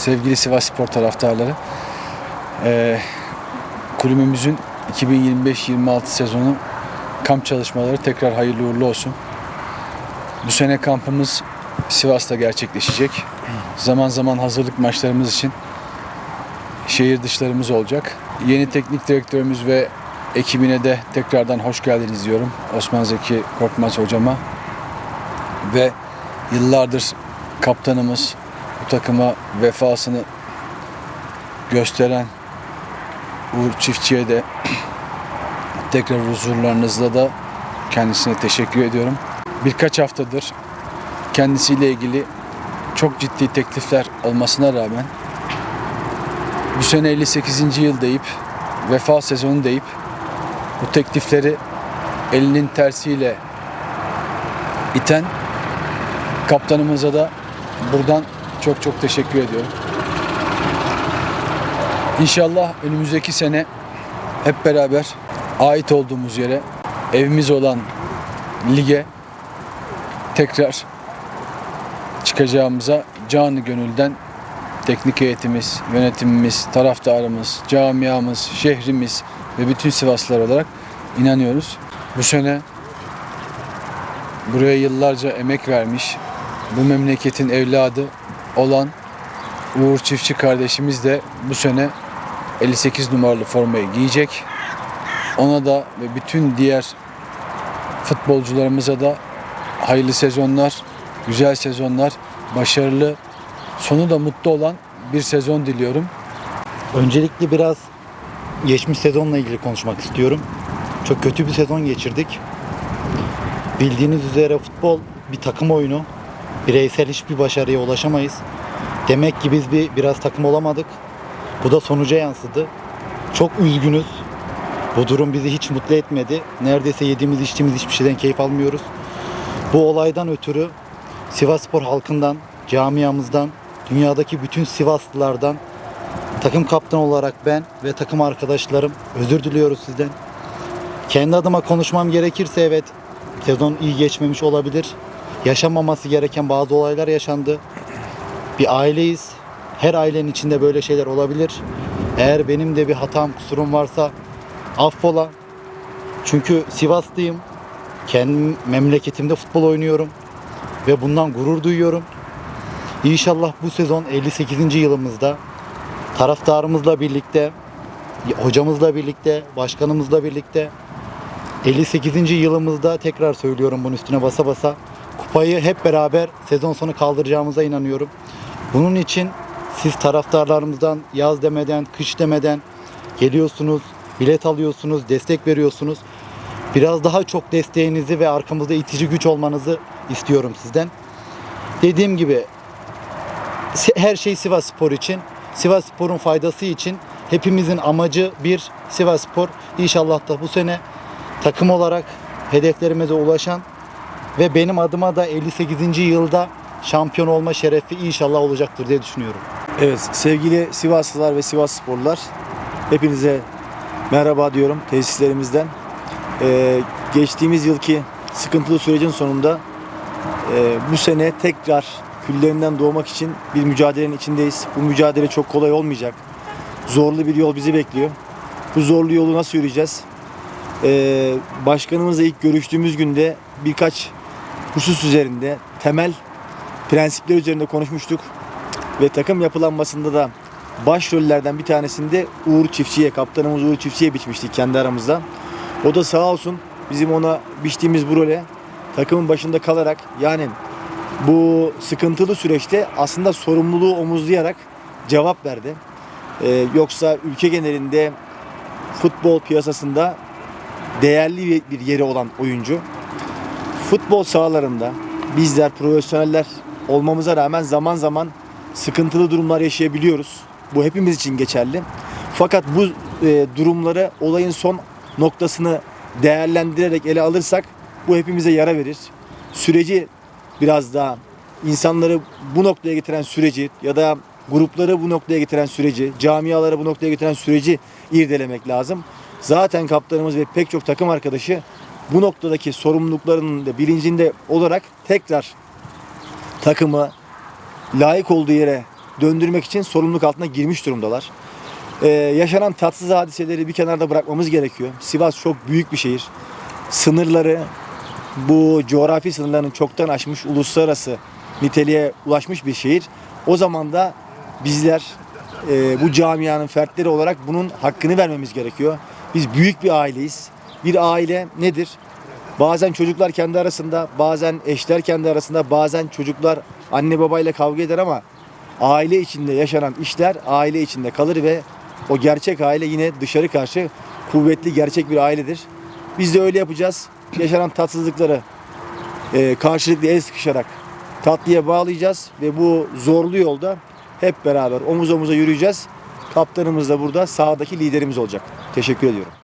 sevgili Sivas Spor taraftarları. Ee, kulübümüzün 2025-26 sezonu kamp çalışmaları tekrar hayırlı uğurlu olsun. Bu sene kampımız Sivas'ta gerçekleşecek. Zaman zaman hazırlık maçlarımız için şehir dışlarımız olacak. Yeni teknik direktörümüz ve ekibine de tekrardan hoş geldiniz diyorum. Osman Zeki Korkmaz hocama ve yıllardır kaptanımız bu takıma vefasını gösteren Uğur Çiftçi'ye de tekrar huzurlarınızda da kendisine teşekkür ediyorum. Birkaç haftadır kendisiyle ilgili çok ciddi teklifler olmasına rağmen bu sene 58. yıl deyip vefa sezonu deyip bu teklifleri elinin tersiyle iten kaptanımıza da buradan çok çok teşekkür ediyorum. İnşallah önümüzdeki sene hep beraber ait olduğumuz yere, evimiz olan lige tekrar çıkacağımıza canı gönülden teknik heyetimiz, yönetimimiz, taraftarımız, camiamız, şehrimiz ve bütün Sivaslılar olarak inanıyoruz. Bu sene buraya yıllarca emek vermiş, bu memleketin evladı olan Uğur Çiftçi kardeşimiz de bu sene 58 numaralı formayı giyecek. Ona da ve bütün diğer futbolcularımıza da hayırlı sezonlar, güzel sezonlar, başarılı, sonu da mutlu olan bir sezon diliyorum. Öncelikle biraz geçmiş sezonla ilgili konuşmak istiyorum. Çok kötü bir sezon geçirdik. Bildiğiniz üzere futbol bir takım oyunu. Bireysel hiçbir başarıya ulaşamayız. Demek ki biz bir biraz takım olamadık. Bu da sonuca yansıdı. Çok üzgünüz. Bu durum bizi hiç mutlu etmedi. Neredeyse yediğimiz içtiğimiz hiçbir şeyden keyif almıyoruz. Bu olaydan ötürü Sivasspor halkından, camiamızdan, dünyadaki bütün Sivaslılardan Takım kaptanı olarak ben ve takım arkadaşlarım özür diliyoruz sizden. Kendi adıma konuşmam gerekirse evet sezon iyi geçmemiş olabilir. Yaşanmaması gereken bazı olaylar yaşandı. Bir aileyiz. Her ailenin içinde böyle şeyler olabilir. Eğer benim de bir hatam, kusurum varsa affola. Çünkü Sivaslıyım. Kendi memleketimde futbol oynuyorum ve bundan gurur duyuyorum. İnşallah bu sezon 58. yılımızda taraftarımızla birlikte, hocamızla birlikte, başkanımızla birlikte 58. yılımızda tekrar söylüyorum bunun üstüne basa basa kupayı hep beraber sezon sonu kaldıracağımıza inanıyorum. Bunun için siz taraftarlarımızdan yaz demeden, kış demeden geliyorsunuz, bilet alıyorsunuz, destek veriyorsunuz. Biraz daha çok desteğinizi ve arkamızda itici güç olmanızı istiyorum sizden. Dediğim gibi her şey Sivas Spor için. Sivas Spor'un faydası için hepimizin amacı bir Sivas Spor. İnşallah da bu sene takım olarak hedeflerimize ulaşan ve benim adıma da 58. yılda şampiyon olma şerefi inşallah olacaktır diye düşünüyorum. Evet sevgili Sivaslılar ve Sivas Sporlular hepinize merhaba diyorum tesislerimizden. Ee, geçtiğimiz yılki sıkıntılı sürecin sonunda e, bu sene tekrar küllerinden doğmak için bir mücadelenin içindeyiz. Bu mücadele çok kolay olmayacak. Zorlu bir yol bizi bekliyor. Bu zorlu yolu nasıl yürüyeceğiz? Ee, başkanımızla ilk görüştüğümüz günde birkaç husus üzerinde temel prensipler üzerinde konuşmuştuk. Ve takım yapılanmasında da başrollerden bir tanesinde Uğur Çiftçi'ye, kaptanımız Uğur Çiftçi'ye biçmiştik kendi aramızda. O da sağ olsun bizim ona biçtiğimiz bu role takımın başında kalarak yani bu sıkıntılı süreçte aslında sorumluluğu omuzlayarak cevap verdi. Ee, yoksa ülke genelinde futbol piyasasında değerli bir yeri olan oyuncu. Futbol sahalarında bizler profesyoneller olmamıza rağmen zaman zaman sıkıntılı durumlar yaşayabiliyoruz. Bu hepimiz için geçerli. Fakat bu e, durumları olayın son noktasını değerlendirerek ele alırsak bu hepimize yara verir. Süreci biraz daha insanları bu noktaya getiren süreci ya da grupları bu noktaya getiren süreci, camiaları bu noktaya getiren süreci irdelemek lazım. Zaten kaptanımız ve pek çok takım arkadaşı bu noktadaki sorumluluklarının da bilincinde olarak tekrar takımı layık olduğu yere döndürmek için sorumluluk altına girmiş durumdalar. Ee, yaşanan tatsız hadiseleri bir kenarda bırakmamız gerekiyor. Sivas çok büyük bir şehir. Sınırları bu coğrafi sınırlarını çoktan aşmış, uluslararası niteliğe ulaşmış bir şehir. O zaman da bizler e, bu camianın fertleri olarak bunun hakkını vermemiz gerekiyor. Biz büyük bir aileyiz. Bir aile nedir? Bazen çocuklar kendi arasında, bazen eşler kendi arasında, bazen çocuklar anne babayla kavga eder ama aile içinde yaşanan işler aile içinde kalır ve o gerçek aile yine dışarı karşı kuvvetli gerçek bir ailedir. Biz de öyle yapacağız. Yaşanan tatsızlıkları e, karşılıklı el sıkışarak tatlıya bağlayacağız ve bu zorlu yolda hep beraber omuz omuza yürüyeceğiz. Kaptanımız da burada sahadaki liderimiz olacak. Teşekkür ediyorum.